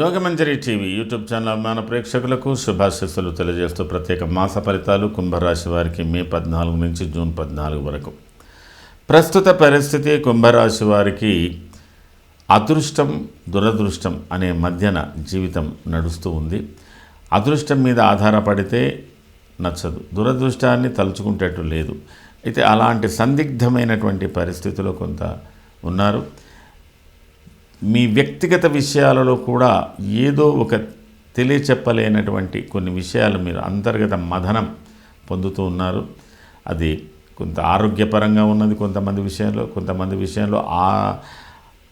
Yogamanjari TV YouTube channel అభిమాన ప్రేక్షకులకు శుభాశిస్సులు తెలియజేస్తూ ప్రత్యేక మాస ఫలితాలు కుంభరాశి వారికి మే పద్నాలుగు నుంచి జూన్ పద్నాలుగు వరకు. ప్రస్తుత పరిస్థితి కుంభరాశి వారికి అదృష్టం దురదృష్టం అనే మధ్యన జీవితం నడుస్తూ ఉంది. అదృష్టం మీద ఆధారపడితే నచ్చదు. దురదృష్టాన్ని తలుచుకుంటట్టు లేదు. అయితే అలాంటి సందిగ్ధమైనటువంటి పరిస్థితిలో కొంత ఉన్నారు. మీ వ్యక్తిగత విషయాలలో కూడా ఏదో ఒక తెలియచెప్పలేనటువంటి కొన్ని విషయాలు మీరు అంతర్గత మధనం పొందుతూ ఉన్నారు. అది కొంత ఆరోగ్యపరంగా ఉన్నది కొంతమంది విషయంలో కొంతమంది విషయంలో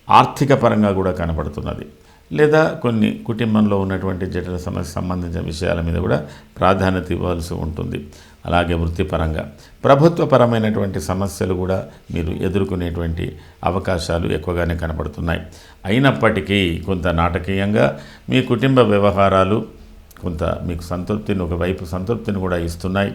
ఆర్థిక పరంగా కూడా కనపడుతున్నది. లేదా కొన్ని కుటుంబంలో ఉన్నటువంటి జటిల సమస్య సంబంధించిన విషయాల మీద కూడా ప్రాధాన్యత ఇవ్వాల్సి ఉంటుంది. అలాగే వృత్తిపరంగా. ప్రభుత్వపరమైనటువంటి సమస్యలు కూడా మీరు ఎదుర్కొనేటువంటి అవకాశాలు ఎక్కువగానే కనపడుతున్నాయి. అయినప్పటికీ కొంత నాటకీయంగా మీ కుటుంబ వ్యవహారాలు కొంత మీకు సంతృప్తిని ఒకవైపు సంతృప్తిని కూడా ఇస్తున్నాయి.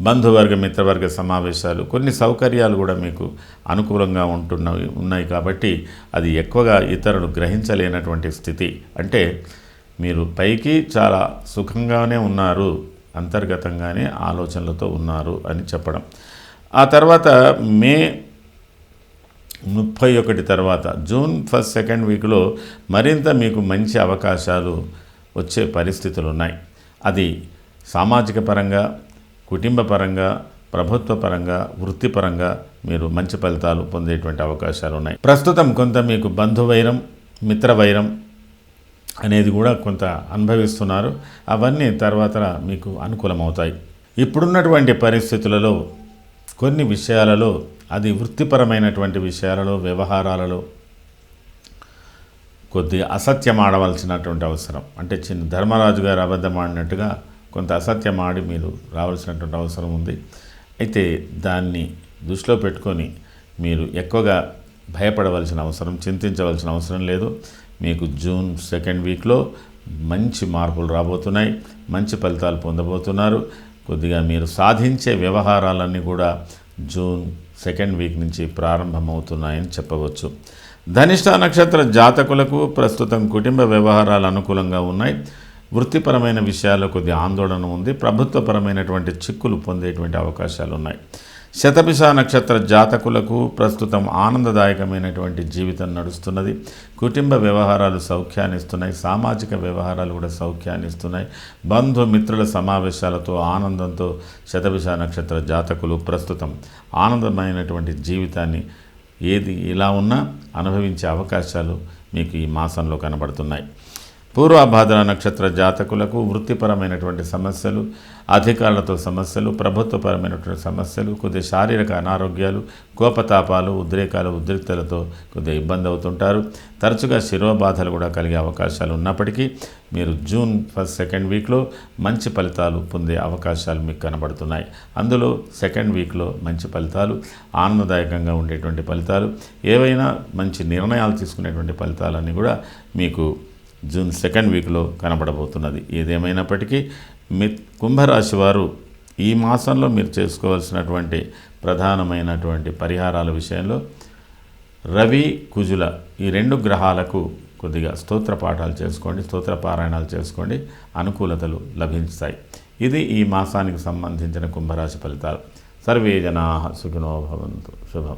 బంధువర్గ మిత్రవర్గ సమావేశాలు కొన్ని సౌకర్యాలు కూడా మీకు అనుకూలంగా ఉంటున్నవి ఉన్నాయి కాబట్టి అది ఎక్కువగా ఇతరులు గ్రహించలేనటువంటి స్థితి. అంటే మీరు పైకి చాలా సుఖంగానే ఉన్నారు అంతర్గతంగానే ఆలోచనలతో ఉన్నారు అని చెప్పడం. ఆ తర్వాత మే ముప్పై ఒకటి తర్వాత జూన్ ఫస్ట్ సెకండ్ వీక్లో మరింత మీకు మంచి అవకాశాలు వచ్చే పరిస్థితులు ఉన్నాయి అది సామాజిక పరంగా కుటుంబ పరంగా ప్రభుత్వ పరంగా వృత్తిపరంగా మీరు మంచి ఫలితాలు పొందేటువంటి అవకాశాలు ఉన్నాయి ప్రస్తుతం కొంత మీకు బంధువైరం మిత్రవైరం అనేది కూడా కొంత అనుభవిస్తున్నారు. అవన్నీ తర్వాత మీకు అనుకూలమవుతాయి. ఇప్పుడున్నటువంటి పరిస్థితులలో కొన్ని విషయాలలో అది వృత్తిపరమైనటువంటి విషయాలలో వ్యవహారాలలో కొద్దిగా అసత్యం ఆడవలసినటువంటి అవసరం. అంటే చిన్న ధర్మరాజు గారు అబద్ధం ఆడినట్టుగా కొంత అసత్యం ఆడి మీరు రావాల్సినటువంటి అవసరం ఉంది. అయితే దాన్ని దృష్టిలో పెట్టుకొని మీరు ఎక్కువగా భయపడవలసిన అవసరం చింతించవలసిన అవసరం లేదు. మీకు జూన్ సెకండ్ వీక్లో మంచి మార్పులు రాబోతున్నాయి మంచి ఫలితాలు పొందబోతున్నారు. కొద్దిగా మీరు సాధించే వ్యవహారాలన్నీ కూడా జూన్ సెకండ్ వీక్ నుంచి ప్రారంభమవుతున్నాయని చెప్పవచ్చు. ధనిష్ట నక్షత్ర జాతకులకు ప్రస్తుతం కుటుంబ వ్యవహారాలు అనుకూలంగా ఉన్నాయి. వృత్తిపరమైన విషయాల్లో కొద్ది ఆందోళన ఉంది. ప్రభుత్వపరమైనటువంటి చిక్కులు పొందేటువంటి అవకాశాలు ఉన్నాయి శతపిష నక్షత్ర జాతకులకు ప్రస్తుతం ఆనందదాయకమైనటువంటి జీవితం నడుస్తున్నది. కుటుంబ వ్యవహారాలు సౌఖ్యాన్ని ఇస్తున్నాయి. సామాజిక వ్యవహారాలు కూడా సౌఖ్యాన్ని ఇస్తున్నాయి. బంధు మిత్రుల సమావేశాలతో ఆనందంతో శతభిష నక్షత్ర జాతకులు ప్రస్తుతం ఆనందమైనటువంటి జీవితాన్ని ఏది ఇలా ఉన్నా అనుభవించే అవకాశాలు మీకు ఈ మాసంలో కనబడుతున్నాయి. పూర్వభాద్ర నక్షత్ర జాతకులకు వృత్తిపరమైనటువంటి సమస్యలు అధికారులతో సమస్యలు ప్రభుత్వపరమైనటువంటి సమస్యలు కొద్ది శారీరక అనారోగ్యాలు కోపతాపాలు ఉద్రేకాలు ఉద్రిక్తలతో కొద్దిగా ఇబ్బంది అవుతుంటారు. తరచుగా శిరోబాధలు కూడా కలిగే అవకాశాలు ఉన్నప్పటికీ మీరు జూన్ ఫస్ట్ సెకండ్ వీక్లో మంచి ఫలితాలు పొందే అవకాశాలు మీకు కనబడుతున్నాయి. అందులో సెకండ్ వీక్లో మంచి ఫలితాలు ఆనందదాయకంగా ఉండేటువంటి ఫలితాలు ఏవైనా మంచి నిర్ణయాలు తీసుకునేటువంటి ఫలితాలన్నీ కూడా మీకు జూన్ సెకండ్ వీక్లో కనబడబోతున్నది. ఏదేమైనప్పటికీ మీ కుంభరాశి వారు ఈ మాసంలో మీరు చేసుకోవాల్సినటువంటి ప్రధానమైనటువంటి పరిహారాల విషయంలో రవి కుజుల ఈ రెండు గ్రహాలకు కొద్దిగా స్తోత్ర పాఠాలు చేసుకోండి స్తోత్ర పారాయణాలు చేసుకోండి అనుకూలతలు లభిస్తాయి ఇది ఈ మాసానికి సంబంధించిన కుంభరాశి ఫలితాలు. సర్వే జనా సుఖినో భవంతు. శుభం.